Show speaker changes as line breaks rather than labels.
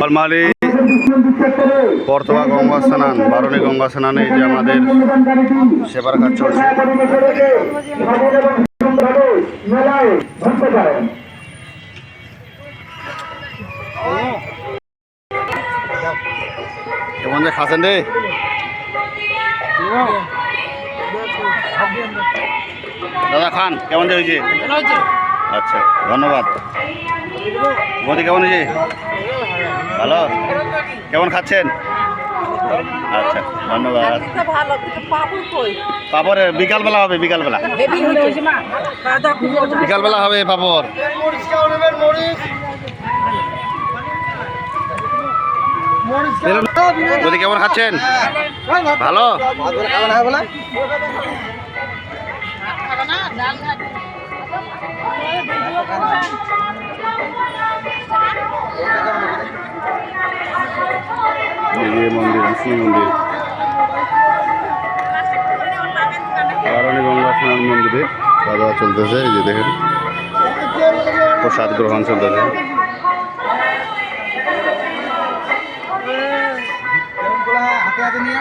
বলমালি পর্তবা গঙ্গা স্নান বারণী গঙ্গা স্নানে যে আমাদের সেবার কাজ চলছে। কেমন যে খাচ্ছেন রে? দাদা খান কেমন যে হয়েছে। আচ্ছা ধন্যবাদ। বৌদি কেমন হয়েছে? ভালো? কেমন খাচ্ছেন? আচ্ছা ধন্যবাদ।
ভালো কিন্তু পাবো কই?
পাপড় বিকালবেলা হবে বিকালবেলা।
খুব
বিকালবেলা হবে পাপড় কেমন খাচ্ছেন? ভালো? এই যে মন্দির বিষ্ণু মন্দির। কারণে গঙ্গা স্নান মন্দিরে। খাওয়া চলতেছে এই যে দেখেন। প্রসাদ গ্রহণ চলতেছে।
হাতে হাতে নিয়ে